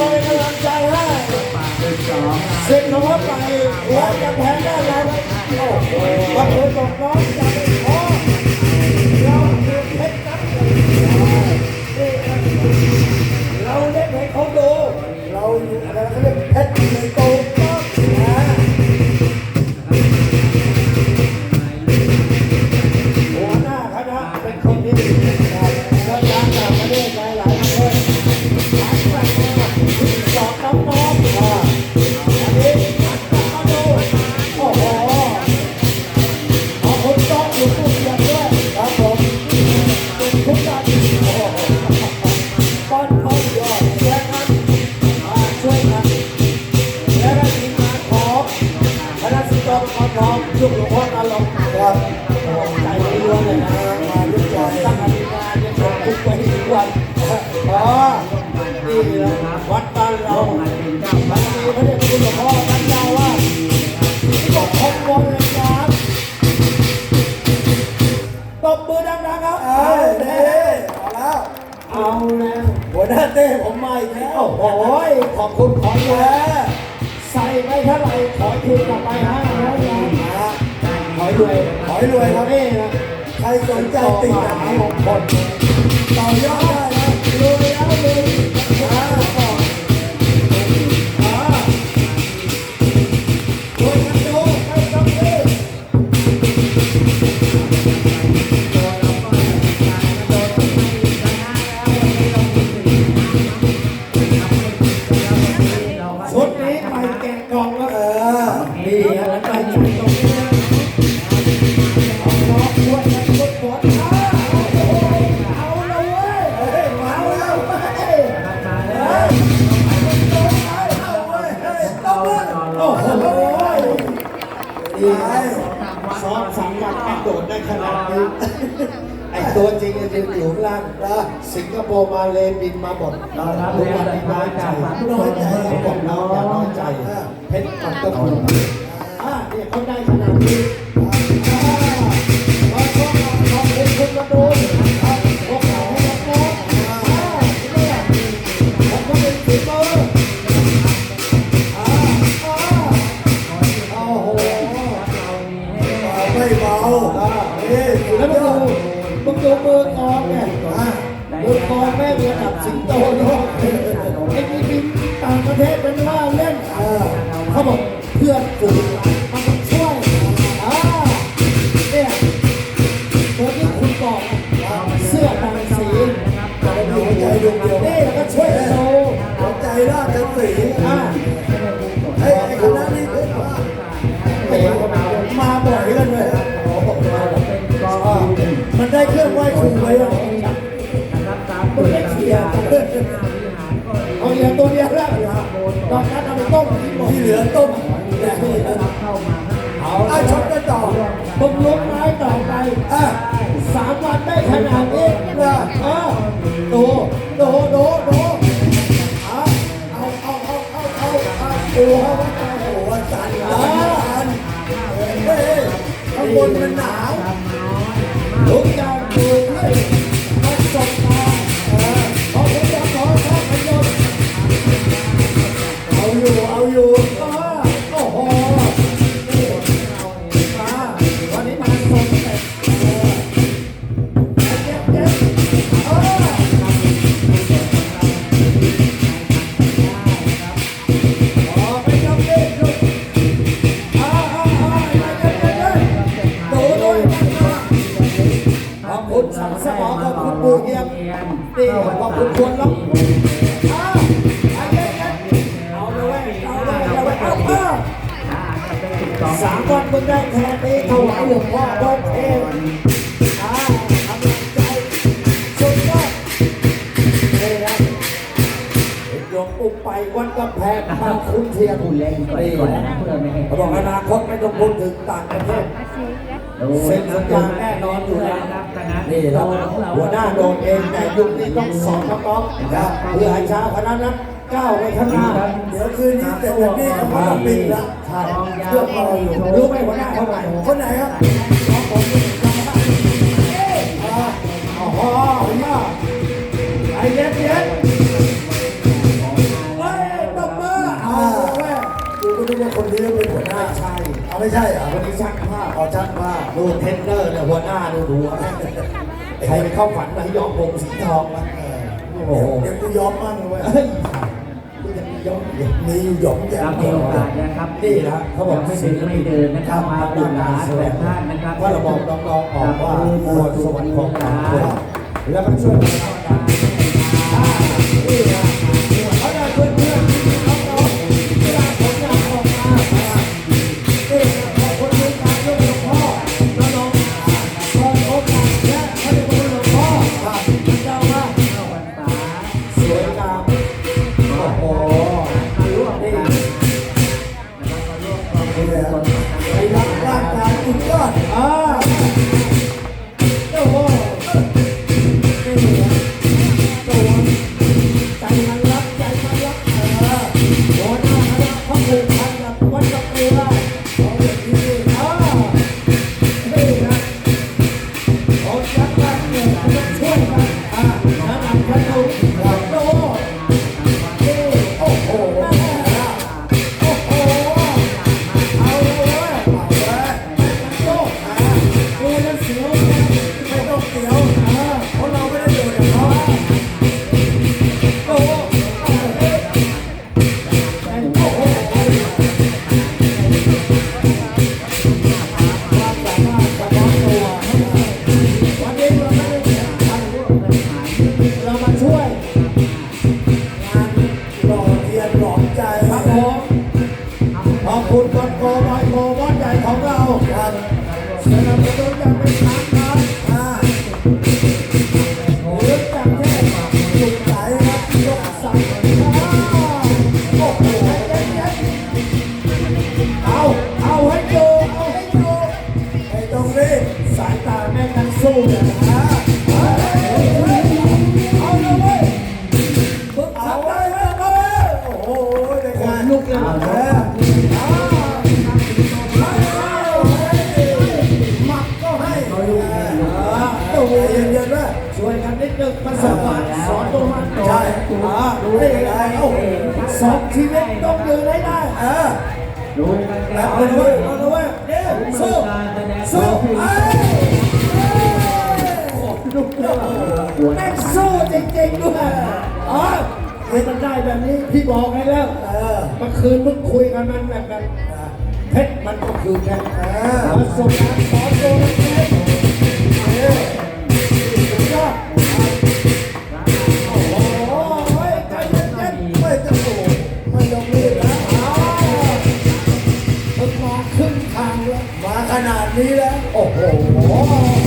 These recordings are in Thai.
มาเป็นกำลังใจให้สิ่งของว่าไปหัวจะแพ้ได้แล้วโอ้โหบางคนบอกน้อง อ๋อนี่แหละวัดบ้านเราบารมีพระเดชพระคุณหลวงพ่อท่านเจ้าว่าปกครองบริจาคตบมือดังๆครับเอ้ยเด้เอาแล้วเอาแล้วหัวหน้าเต้ผมมาอีกแล้วโอ้โหขอบคุณขอแย่ใส่ไปเท่าไหร่ขอคืนกลับไปห้าร้อยบาทขอยรวยขอยรวยครับนี่นะใครสนใจติดต่อมงคลต่อยอดได้ น ตัวจริงจริงอยู่ข้างล่างนะสิงคโปร์มาเลยบินมาหมดทุกวันนี้น้อยใจน้อยใจเขาบอกน้องอย่าน้อยใจเพชรกับตะกุนอ่าเนี่ยเขาได้ขนาดนี้อ่าเราชอบขอบคุณคุณกระโดดครับพวกเราให้น้องๆอ่าเนี่ยผมก็เป็นฝีมืออ่าอ่าโอ้โหไม่เบาเฮ้ยแล้วมึงดู มึงดูมือกองเนี่ยมือกองแม่งระดับสิงโตโลกไอ้นี่บินต่างประเทศเป็นว่าเล่นเขาบอกเพื่อนฝูงมันช่วยอ่าเนี่ยตัวที่คุณบอกเสื้อบางสีหัวใจดวงเดียว รื่องไหว้ครูไว้อะมันได้เขียเอาเหรียญตัวเดียวแล้วตอนนั้นเอาไปต้มที่เหลือต้มเอาไอ้ชดกันต่อผมลุกไม้ต่อไปอะสามวันได้ขนาดนี้นะอะดูดูดูดูเอาเอาเอาเอาเอาเอาเอาดูเขาว่าโอ้โหสั่นสั่นเฮ้ยข้างบนมันหนาว ดูใามวันมึงได้แค่นี้ถวายหลวงพ่อโดนเทวอ่ากำลังใจสุดยอดนี่นะหลวงปู่ไปวัดกำแพงบางขุนเทียนหุ่นก่อนนี่ก่อนนะเพื่อไม่ให้เขาบอกอนาคตไม่ต้องพูดถึงต่างประเทศเซ็นสัญญาแน่นอนอยู่แล้วนี่เราหัวหน้าโดนเองแต่ยุคนี้ต้องสอนน้องๆนะเพื่อให้ชาวคณะนั้น ก้าวไปข้างหน้าเดี๋ยวคืนนี้เสร็จจากนี้ก็มาปิดละเพื่อเรออยู่รู้ไหมหัวหน้าเท่าไหร่คนไหนครับอ๋อหัวหน้าไอ้เย็ดเย็ดเฮ้ยตบมืออ่าแม่กูก็นึกว่าคนนี้เป็นหัวหน้าใช่เอาไม่ใช่เหรอคนนี้ช่างผ้าอ๋อช่างผ้าดูเทนเนอร์เนี่ยหัวหน้าดูดูใครไปเข้าฝันนะยอมวงสีทองมาโอ้โหเดี๋ยวกูยอมมั่งเลย กูจะมีย้อมอีกมีอยู่หยองแย่ครับมีโอกาสนะครับนี่นะเขาบอกไม่ถึงไม่เดินนะครับมาบุญหลานแบบท่านนะครับว่าเราบอกน้องๆออกว่าบวชสวรรค์ของเราแล้วก็ช่วยกันทำงานอ่านี่นะ ใช่อ่านี่ไงโอ้โหสองชีวิตต้องยืนให้ได้เออดูกันแล้เอาวเลยเว้ยเอาเลยเว้ยเนี่ยสู้การแสดงสู้ของเอ้ยโอ้โหลูกเลยแม่งสู้จริงๆด้วยอ๋อเฮ้ยมันได้แบบนี้พี่บอกให้แล้วเมื่อคืนมึงคุยกันมันแบบแบบเพชรมันก็คือแค่เออปรสบการณ์สอนตัวมันเองเนี้แล้ว โอ้โห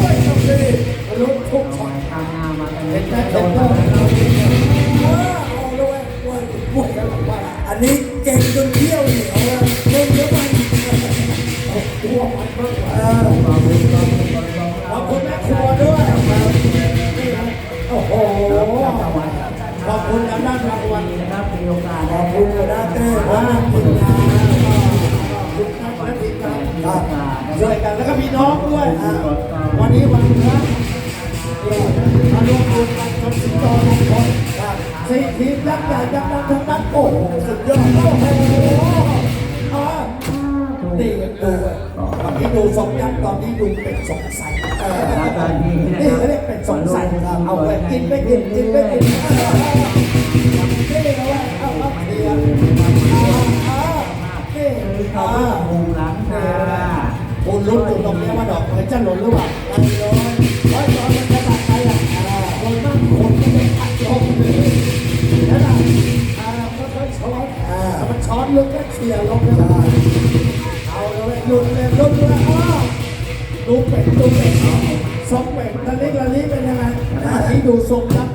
ไม่ต้องรีบรู้ทุกช็อตทำงามาเห็นไหมโดนนไหมเออเอาเลยเว้ยเว้ยเว้ยอันนี้เก่งจนเที่ยวเหนียวแล้วเก่งเยอะมันตัวมันมากกว่าเบุญความาขอบคุณแม่ครัวด้วยโอ้โหขอบคุณทางด้านรางวัลนะครับมีโอกาสขอบคุณนะเต้ขอบคุณทีมงา ยกันแล้วก็มีน้องด้วยอะวันนี้วันพระมาร่วมบุญกันกับสิงโตมงคลสี่ทีมยักษ์ใหญ่ยักษ์ดังทั้งนั้นโอ้โหสุดยอดโอ้โหอะนี่กันดูอะตอนนี้ดูสองยักษ์ตอนนี้ดูเป็นสงสัยเออตอนนี้นะนี่คเขาเรียกเป็นสองใสเอาไปกินไม่กินกินไม่กินนี่เอาไว้เอาเอาเดียวอ่านี่คือเขาอ่า คุณรู้อยู่ตรงนี้ว่าดอกไม้จะหล่นหรือเปล่าไอ้ร้อยร้อยร้อยมันจะตัดไปอะคนนั่งคนก็ไม่ตัดลงเลยนั่นแหละอ่ามันก็ช้อนอ่ามันช้อนลึกแล้วเขี่ยลงเลยเอาเลยหยุดเลยหยุดเลยอ้าวดูเป็ดดูเป็ดทรงเป็ดละลิกละลิเป็นยังไงอ่าที่ดูทรงครับ